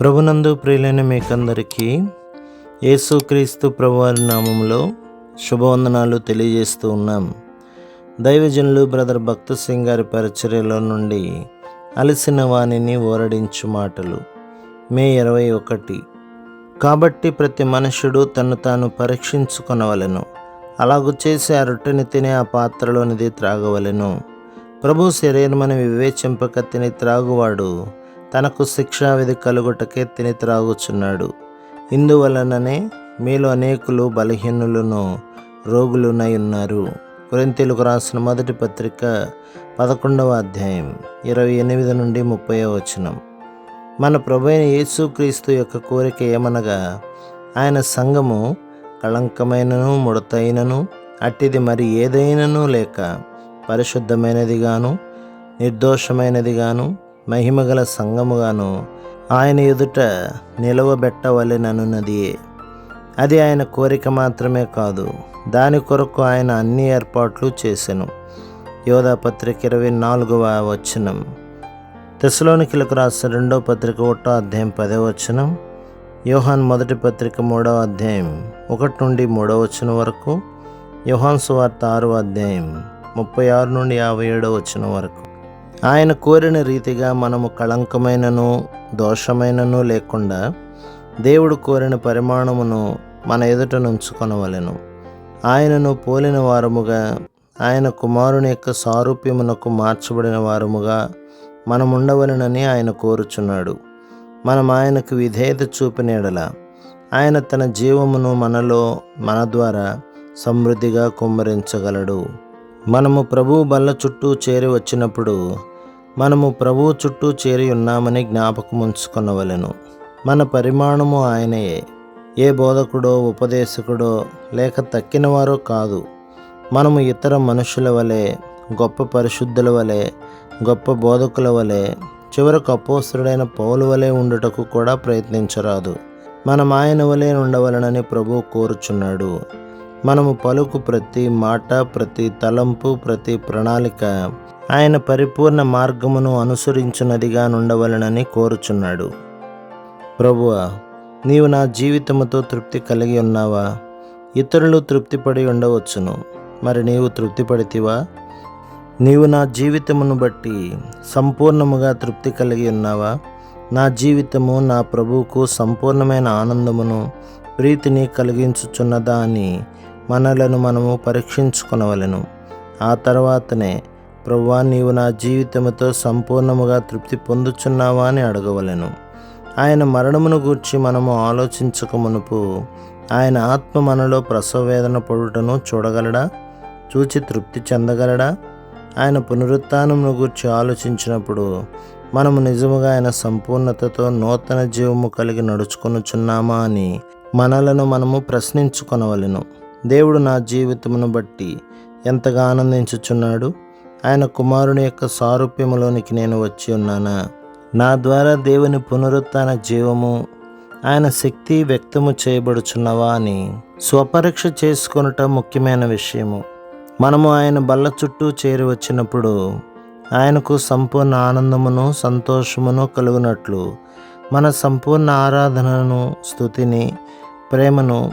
ప్రభునందు ప్రియులైన మీకందరికీ యేసుక్రీస్తు ప్రభువారి నామంలో శుభవందనాలు తెలియజేస్తూ ఉన్నాం. దైవజనులు బ్రదర్ భక్త సింగ్ గారి పరిచర్యలో నుండి అలసిన వాణిని ఓరడించు మాటలు. మే ఇరవై ఒకటి. కాబట్టి ప్రతి మనుషుడు తను తాను పరీక్షించుకొనవలెను. అలాగు చేసి ఆ రొట్టెని తినే ఆ పాత్రలోనిది త్రాగవలెను. ప్రభు శరీరమని వివేచింపక తిని త్రాగువాడు తనకు శిక్షావిధి కలుగుటకే తిని త్రాగుచున్నాడు. ఇందువలననే మీలో అనేకులు బలహీనులను రోగులునై ఉన్నారు. కొరింతీలకు రాసిన మొదటి పత్రిక పదకొండవ అధ్యాయం ఇరవై ఎనిమిది నుండి ముప్పై వచనం. మన ప్రభు అయిన యేసుక్రీస్తు యొక్క కోరిక ఏమనగా ఆయన సంఘము కళంకమైనను ముడతైనను అట్టిది మరి ఏదైనను లేక పరిశుద్ధమైనదిగాను నిర్దోషమైనదిగాను మహిమగల సంఘముగాను ఆయన ఎదుట నిలవబెట్టవలెననున్నదియే అది ఆయన కోరిక మాత్రమే కాదు దాని కొరకు ఆయన అన్ని ఏర్పాట్లు చేశాను యోధా పత్రిక ఇరవై నాలుగవ వచనం. తెసలోనికిలకు రాసిన రెండో పత్రిక ఒకటో అధ్యాయం పదే వచనం. యోహాన్ మొదటి పత్రిక మూడవ అధ్యాయం ఒకటి నుండి మూడవ వచనం వరకు. యోహాన్ సువార్త ఆరో అధ్యాయం ముప్పై ఆరు నుండి యాభై ఏడవ వచనం వరకు. ఆయన కోరిన రీతిగా మనము కళంకమైనను దోషమైనను లేకుండా దేవుడు కోరిన పరిమాణమును మన ఎదుట నుంచుకొనవలెను. ఆయనను పోలిన వారముగా ఆయన కుమారుని యొక్క సారూప్యమునకు మార్చబడిన వారముగా మనం ఉండవలెనని ఆయన కోరుచున్నాడు. మనం ఆయనకు విధేయత చూపినడల ఆయన తన జీవమును మనలో మన ద్వారా సమృద్ధిగా కుమ్మరించగలడు. మనము ప్రభువు బల్ల చుట్టూ చేరి వచ్చినప్పుడు మనము ప్రభువు చుట్టూ చేరి ఉన్నామని జ్ఞాపకం ఉంచుకొనవలెను. మన పరిమాణము ఆయనయే. ఏ బోధకుడో ఉపదేశకుడో లేక తక్కినవారో కాదు. మనము ఇతర మనుషుల వలె గొప్ప పరిశుద్ధుల వలె గొప్ప బోధకుల వలె చివరకు అపోసరుడైన పౌలు వలె ఉండుటకు కూడా ప్రయత్నించరాదు. మనం ఆయన వలె ఉండవలనని ప్రభు కోరుచున్నాడు. మనము పలుకు ప్రతి మాట ప్రతి తలంపు ప్రతి ప్రణాళిక ఆయన పరిపూర్ణ మార్గమును అనుసరించున్నదిగా నుండవలనని కోరుచున్నాడు. ప్రభువా నీవు నా జీవితముతో తృప్తి కలిగి ఉన్నావా? ఇతరులు తృప్తిపడి ఉండవచ్చును. మరి నీవు తృప్తిపడితివా? నీవు నా జీవితమును బట్టి సంపూర్ణముగా తృప్తి కలిగి ఉన్నావా? నా జీవితము నా ప్రభువుకు సంపూర్ణమైన ఆనందమును ప్రీతిని కలిగించుచున్నదా అని మనలను మనము పరీక్షించుకొనవలెను. ఆ తర్వాతనే ప్రవ్వా నీవు నా జీవితముతో సంపూర్ణముగా తృప్తి పొందుచున్నావా? అని అడగవలెను. ఆయన మరణమును గూర్చి మనము ఆలోచించక మునుపు ఆయన ఆత్మ మనలో ప్రసవ వేదన పడుటను చూడగలడా? చూచి తృప్తి చెందగలడా? ఆయన పునరుత్నమును గూర్చి ఆలోచించినప్పుడు మనము నిజముగా ఆయన సంపూర్ణతతో నూతన జీవము కలిగి నడుచుకొనుచున్నామా అని మనలను మనము ప్రశ్నించుకొనవలెను. దేవుడు నా జీవితమును బట్టి ఎంతగా ఆనందించుచున్నాడు? ఆయన కుమారుని యొక్క సారూప్యములోనికి నేను వచ్చి ఉన్నానా? నా ద్వారా దేవుని పునరుత్న జీవము ఆయన శక్తి వ్యక్తము చేయబడుచున్నవా అని స్వపరీక్ష చేసుకొనుట ముఖ్యమైన విషయము. మనము ఆయన బల్ల చుట్టూ చేరి వచ్చినప్పుడు ఆయనకు సంపూర్ణ ఆనందమును సంతోషమును కలుగునట్లు మన సంపూర్ణ ఆరాధనను స్థుతిని ప్రేమను